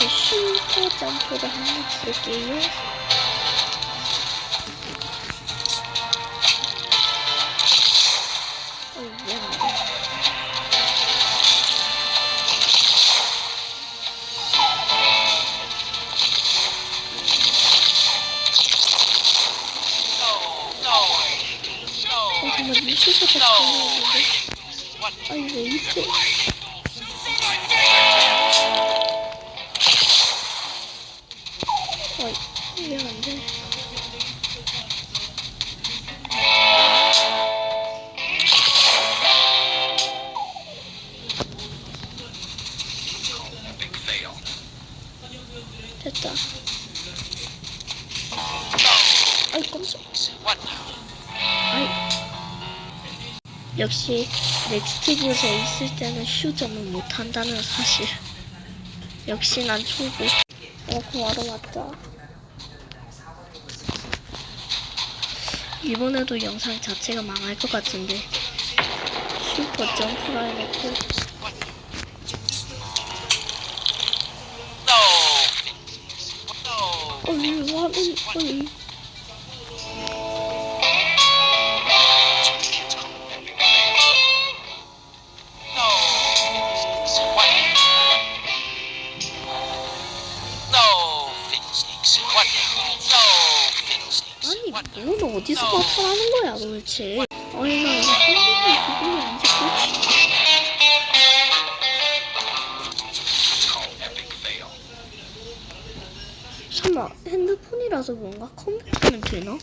이제 슈퍼 점프를 한번 볼게요. 어, 미안하다. 어, 역시, 넥스트부에 있을 때는 슈점을 못한다는 사실. 역시 난 초보. 어, 구하러 왔다. 이번에도 영상 자체가 망할 것 같은데. 슈퍼 점프라 해놓고. 어이, 와, 어이, 어이. 거야, 도대체? 아니, 나 이거 한 번도 그분이 안. 설마 핸드폰이라서 뭔가 컴퓨터는 되나?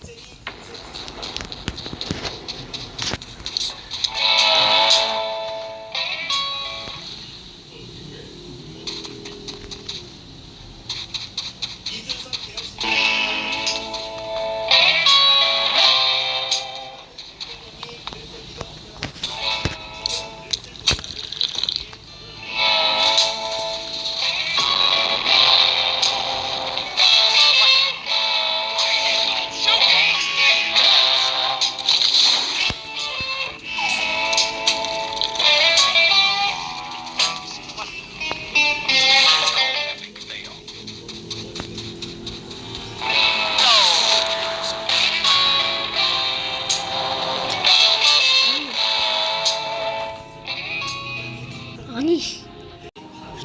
아니,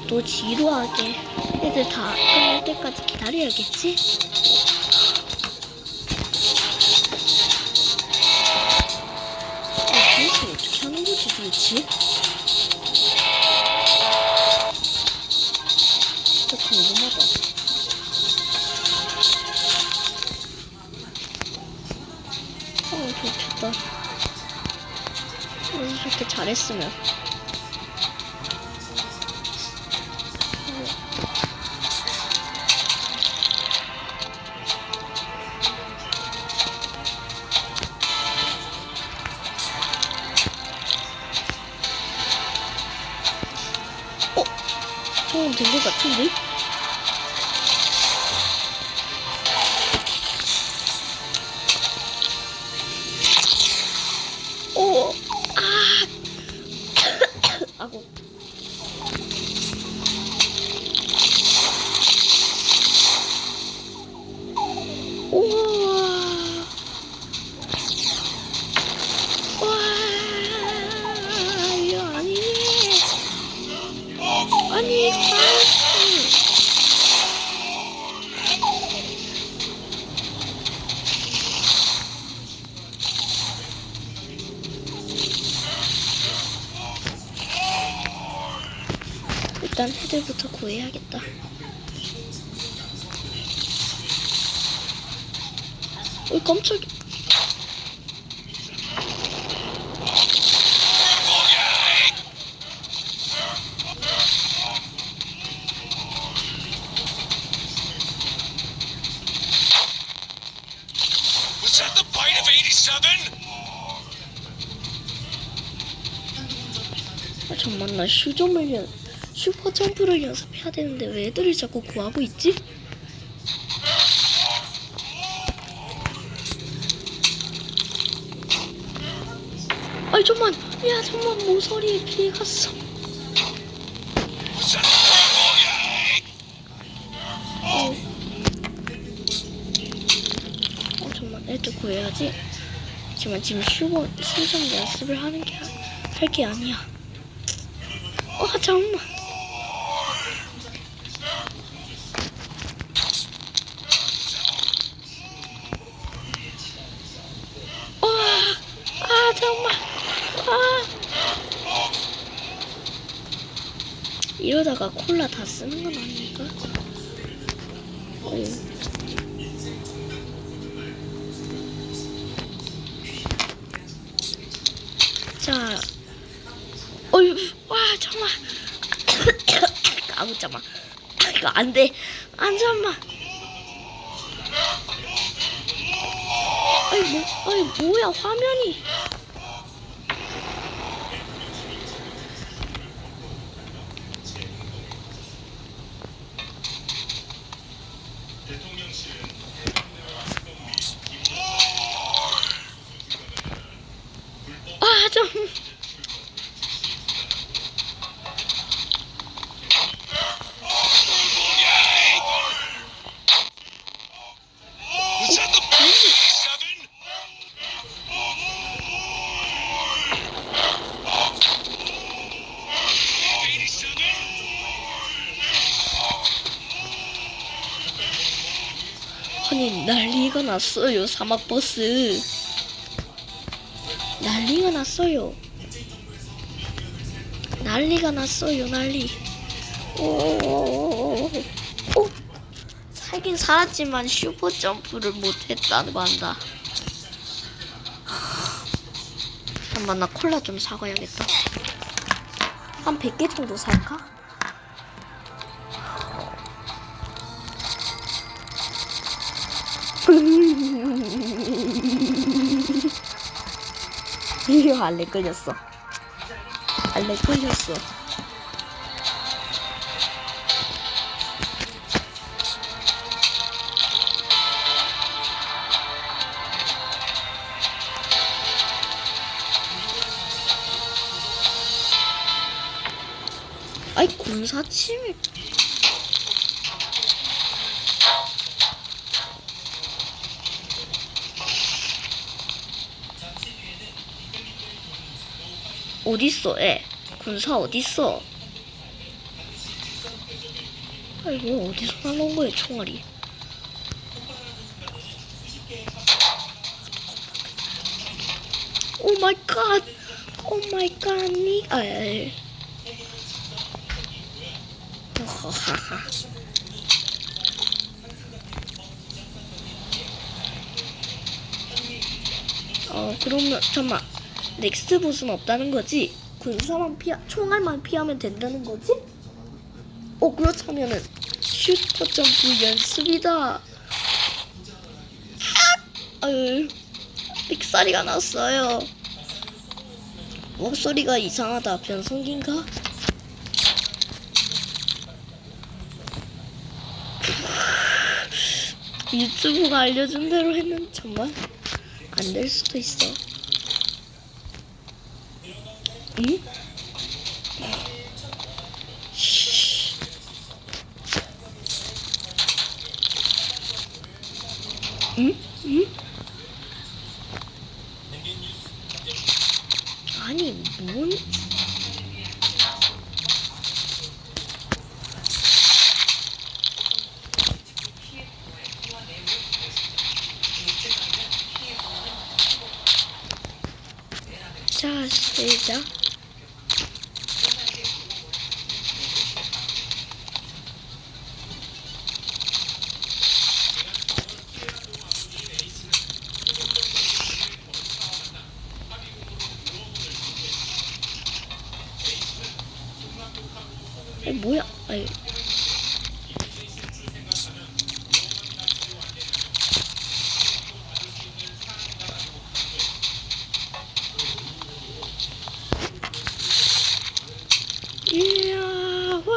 또 지루하게 애들 다 끝날 때까지 기다려야겠지? 아, 도대체 어떻게 하는 거지, 도대체? 궁금하다. 어, 좋겠다. 어, 저렇게 잘했으면. 저건 된것 같 일단 헤드부터 구해야겠다. 어, 깜짝이야. Was that the bite of 87? 아, 잠만, 나 슈점을 연, 슈퍼 점프를 연습해야 되는데 왜 애들을 자꾸 구하고 있지? 아이 잠만. 야 잠만. 모서리에 피해 갔어. 어. 어 잠만. 애들 구해야지. 하지만. 지금 슈퍼 슈점 연습을 하는 게 할 게 아니야. 아 잠만. 아 잠깐만. 아. 이러다가 콜라 다 쓰는 건 아닐까? 응. 자, 어휴, 와, 정말. 아우, 잠만. 이거 안 돼. 안 잠만. 아이, 뭐, 아이, 뭐야, 화면이. 났어요 사막 버스. 난리가 났어요. 난리가 났어요 난리. 오, 오. 살긴 살았지만 슈퍼 점프를 못했다는 말다. 잠깐만 나 콜라 좀 사가야겠다. 한 100개 정도 살까? 이거 알레 걸렸어. 알레 걸렸어. 아이 군사침입 어딨어 애 군사 어딨어 아 이거 어디서 나온 거야 총알이 오 마이 갓. 오 마이 갓. 니 아. 에. 하하하. 어 그러면 잠만 넥스트 보스는 없다는 거지? 군사만 피하 총알만 피하면 된다는 거지? 어 그렇다면은 슈퍼 점프 연습이다. 아유 삑사리가 났어요. 목소리가 이상하다. 변성기인가? 유튜브가 알려준 대로 했는데 정말 안 될 수도 있어. 응? 쉬. 응? 응? 아니 뭔? 자 시작. 어 뭐야? 아이. 이야 와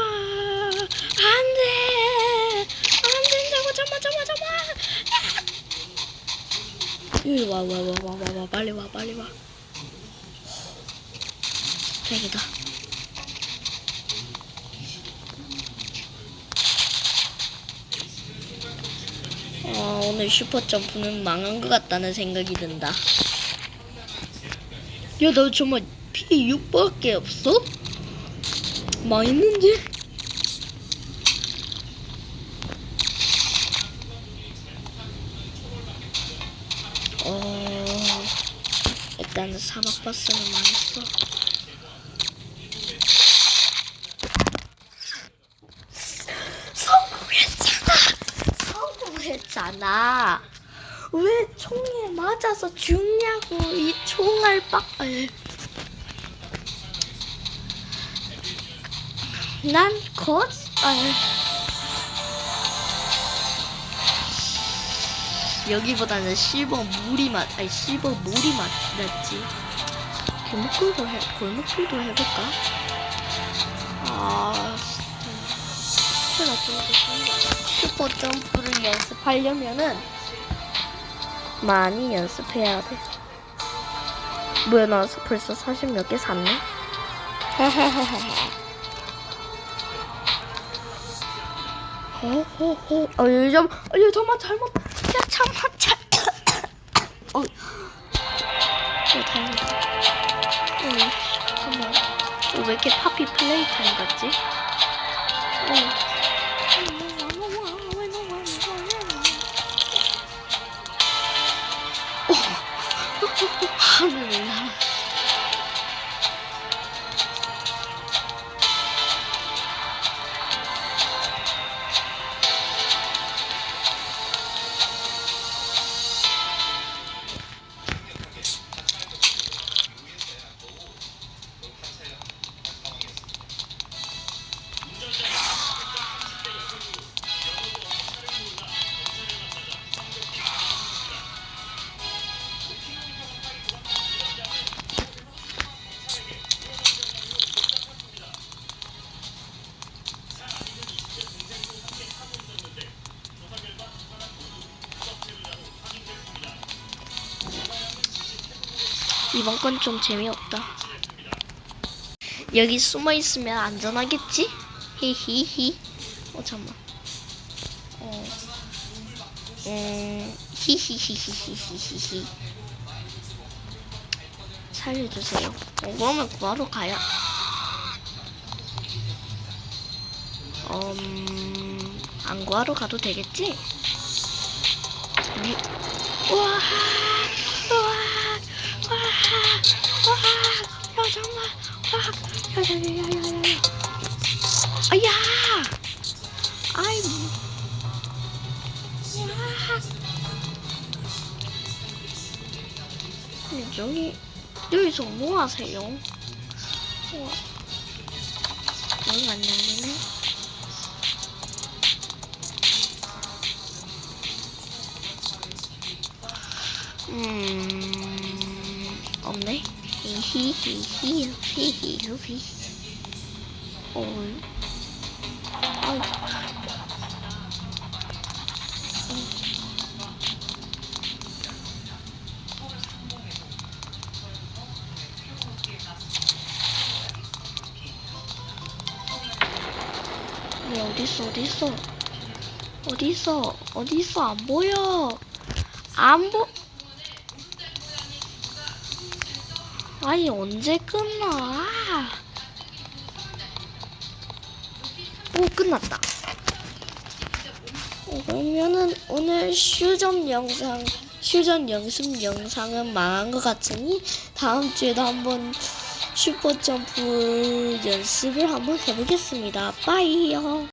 안 돼. 안 된다고 잠만 잠만 잠만. 이리 와 와 와 와 와 와 빨리 와 빨리 와. 다행이다 어 어, 오늘 슈퍼점프는 망한 것 같다는 생각이 든다. 야, 나 정말 피 6밖에 없어? 망했는데? 어, 일단은 사막 버스는 망했어. 성공했잖아! 성공했잖아! 왜 총에 맞아서 죽냐고, 이 총알 빡, 에. 난 곧, 에. 여기보다는 실버 물이 맛, 아니 실버 물이 맛 낫지. 골목길도 해, 골목길도 해볼까? 아, 진짜. 슈퍼 점프를 연습하려면은 많이 연습해야 돼. 뭐야 나 벌써 40 몇 개 샀네. 헤헤헤헤. 헤헤헤. 어 요즘 어 요즘만 잘못. 야 잠만 잘. 어. 어 다행이다. 어 잠깐만. 어, 왜 이렇게 파피 플레이 타임 같지? 어. 하늘을 이번 건 좀 재미없다. 여기 숨어 있으면 안전하겠지? 히히히. 어 잠만. 어. 음. 히히히히히히히. 살려주세요. 어, 그러면 구하러 가야. 음. 안 구하러 가도 되겠지? 위... 우와! 우와! 와, 와, 야 정말, 와, 야야야야야야, 아야, 아이, 와, 저기 여기서 뭐 하세요? 우와, 뭔안 열리네. 음, 없네. 히히히히, 히 히히히. 어, 아이. 왜 어딨어 어딨어 어딨어 어딨어 안 보여 안 보. 아니 언제 끝나? 오 끝났다. 어, 그러면은 오늘 슈점 영상, 슈점 연습 영상은 망한 것 같으니 다음 주에도 한번 슈퍼 점프 연습을 한번 해보겠습니다. 빠이요.